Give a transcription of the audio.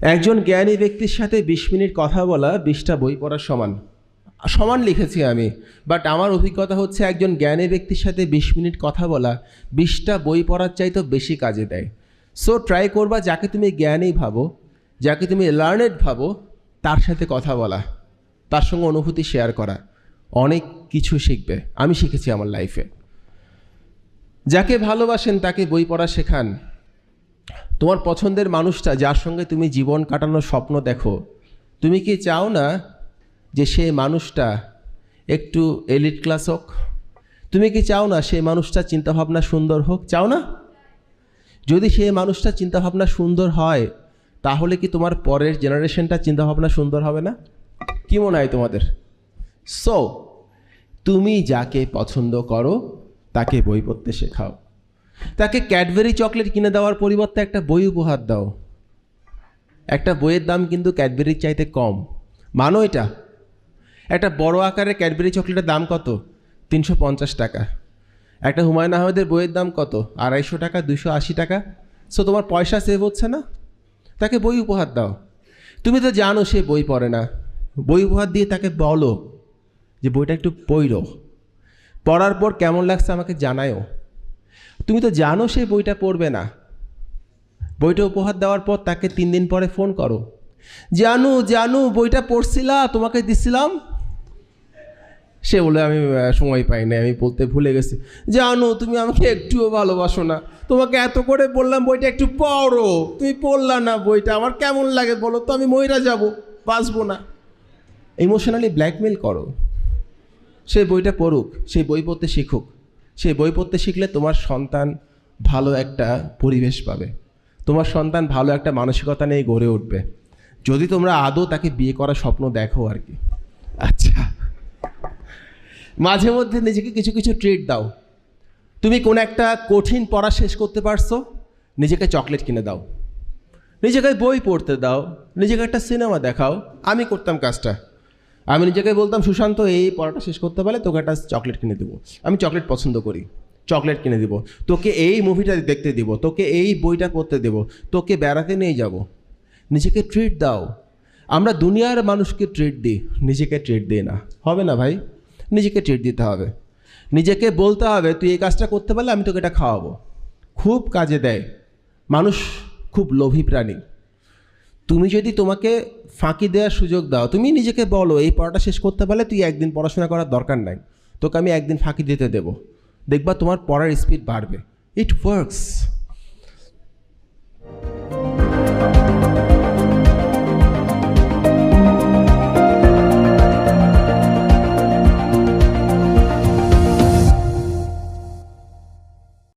একজন জ্ঞানী ব্যক্তির সাথে বিশ মিনিট কথা বলা বিশটা বই পড়ার সমান। সমান লিখেছি আমি বাট আমার অভিজ্ঞতা হচ্ছে একজন জ্ঞানী ব্যক্তির সাথে বিশ মিনিট কথা বলা বিশটা বই পড়ার চাইতেও বেশি কাজে দেয়। সো ট্রাই করবা যাকে তুমি জ্ঞানী ভাবো, যাকে তুমি লার্নেড ভাবো, তার সাথে কথা বলা, তার সঙ্গে অনুভূতি শেয়ার করা, অনেক কিছু শিখবে। আমি শিখেছি আমার লাইফে যাকে ভালোবাসেন তাকে বই পড়া শেখান তোমার পছন্দের মানুষটা যার সঙ্গে তুমি জীবন কাটানোর স্বপ্ন দেখো, তুমি কি চাও না যে সে মানুষটা একটু এলিট ক্লাস হোক? তুমি কি চাও না সেই মানুষটা চিন্তাভাবনা সুন্দর হোক? চাও না? যদি সেই মানুষটা চিন্তাভাবনা সুন্দর হয়, তাহলে কি তোমার পরের জেনারেশনটা চিন্তাভাবনা সুন্দর হবে না? কি মনে হয় তোমাদের? সো তুমি যাকে পছন্দ করো, তাকে বই পড়তে শেখাও। তাকে ক্যাডবেরি চকলেট কিনে দেওয়ার পরিবর্তে একটা বই উপহার দাও। একটা বইয়ের দাম কিন্তু ক্যাডবেরির চাইতে কম। মানো এটা? একটা বড় আকারের ক্যাডবেরি চকলেটের দাম কত? তিনশো পঞ্চাশ টাকা। একটা হুমায়ুন আহমেদের বইয়ের দাম কত? আড়াইশো টাকা দুশো আশি টাকা? সো তোমার পয়সা সেভ হচ্ছে না? তাকে বই উপহার দাও। তুমি তো জানো সে বই পড়ে না। বই উপহার দিয়ে তাকে বলো যে বইটা একটু পড়ো। পড়ার পর কেমন লাগছে আমাকে জানায়ও। তুমি তো জানো সে বইটা পড়বে না। বইটা উপহার দেওয়ার পর তাকে তিন দিন পরে ফোন করো। জানু জানু, বইটা পড়ছিলা? তোমাকে দিছিলাম। সে বলে, আমি সময় পাই না আমি বলতে ভুলে গেছি। জানো, তুমি আমাকে একটুও ভালোবাসো না। তোমাকে এত করে বললাম, বইটা একটু পড়ো। তুমি পড়লা না বইটা। আমার কেমন লাগে বলো তো, আমি ময়রা যাব, বাঁচবো না। ইমোশনালি ব্ল্যাকমেল করো। সে বইটা পড়ুক সেই বই পড়তে শিখুক। সেই বই পড়তে শিখলে তোমার সন্তান ভালো একটা পরিবেশ পাবে। তোমার সন্তান ভালো একটা মানসিকতা নিয়ে গড়ে উঠবে। যদি তোমরা আদৌ তাকে বিয়ে করার স্বপ্ন দেখো আর কি। আচ্ছা। মাঝে মধ্যে নিজেকে কিছু কিছু ট্রিট দাও। তুমি কোন একটা কঠিন পড়া শেষ করতে পারছ নিজেকে চকলেট কিনে দাও। নিজেকে বই পড়তে দাও নিজেকে একটা সিনেমা দেখাও আমি করতাম কাজটা। আমি নিজেকে বলতাম, সুশান্ত, এই পড়াটা শেষ করতে পারলে তোকে একটা চকলেট কিনে দেবো। আমি চকলেট পছন্দ করি, চকলেট কিনে দিব। তোকে এই মুভিটা দেখতে দিব, তোকে এই বইটা পড়তে দেব, তোকে বেড়াতে নিয়ে যাব। নিজেকে ট্রিট দাও। আমরা দুনিয়ার মানুষকে ট্রিট দিই নিজেকে ট্রিট দিই না। হবে না ভাই? নিজেকে ট্রিট দিতে হবে। নিজেকে বলতে হবে, তুই এই কাজটা করতে পারলে আমি তোকে এটা খাওয়াবো। খুব কাজে দেয়। মানুষ খুব লোভী প্রাণী। তুমি যদি তোমাকে ফাঁকি দেওয়ার সুযোগ দাও, তুমি নিজেকে বলো, এই পড়াটা শেষ করতে পারলে তুই একদিন পড়াশোনা করার দরকার নাই। তোকে আমি একদিন ফাঁকি দিতে দেবো। দেখবা তোমার পড়ার স্পিড বাড়বে। It works